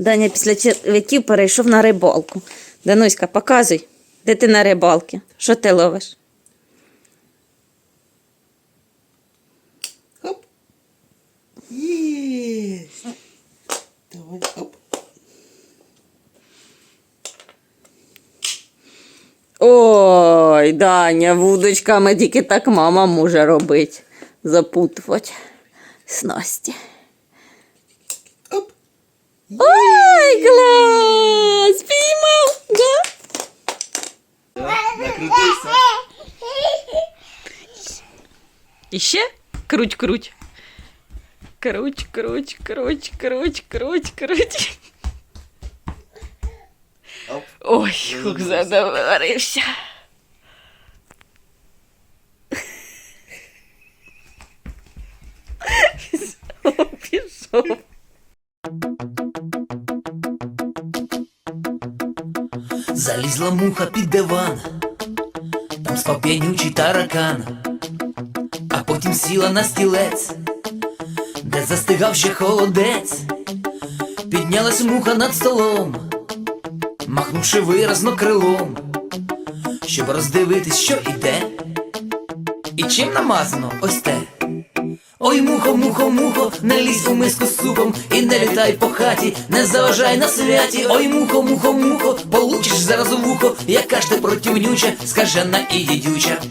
Даня після черв'яків перейшов на рибалку. Дануська, показуй, де ти на рибалці? Що ти ловиш? Хоп. Давай, оп. Ой, Даня, вудочками тільки так мама може робити. Запутувати снасті. Іще? Круть, круть. Круть, круть, круть, круть, круть, круть. Оп. Ой, хук задоварився. Пішов. Залізла муха під диван, там спав п'янючий таракан, а Потім сіла на стілець, де застигав ще холодець, піднялась муха над столом, махнувши виразно крилом, щоб роздивитись, що іде, і чим намазано ось те. Ой, мухо, мухо, мухо, не лізь у миску з супом і не літай по хаті, не заважай на святі. Ой, мухо, мухо, мухо, получиш зараз вухо, яка ж ти противнюча, скажена і дідюча.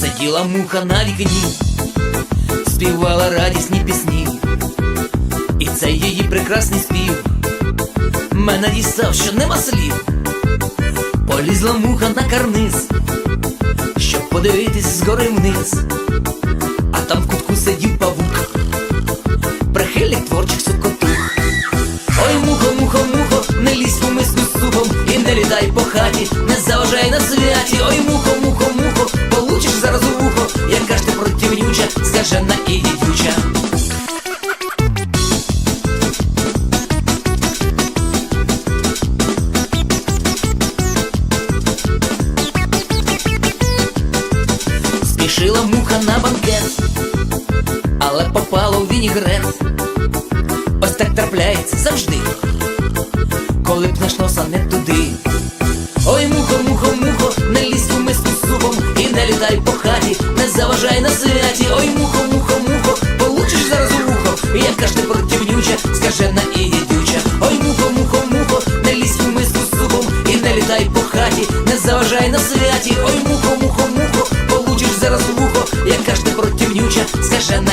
Сиділа муха на вікні, співала радісні пісні, і цей її прекрасний спів мене дістав, що нема слів. Полізла муха на карниз, щоб подивитись згори вниз. А там в кутку сидів павук, прихильник творчих сукотух. Ой, мухо, мухо, мухо, не лізь у миску і не літай по хаті, не заважай на святі. Ой, мухо, мухо, противнюча, скажена і дідюча. Спішила муха на банкет, але попала у вінігрет. Ось так трапляється завжди. заважай на святі, ой мухо, мухо, мухо, получиш зараз у вухо, яка ж ти противнюча, скажена і їдюча, ой мухо, мухо, мухо, не лізь у миску з сухом і не літай по хаті, не заважай на святі, ой мухо, мухо, мухо, получиш зараз у вухо, яка ж ти противнюча, скажена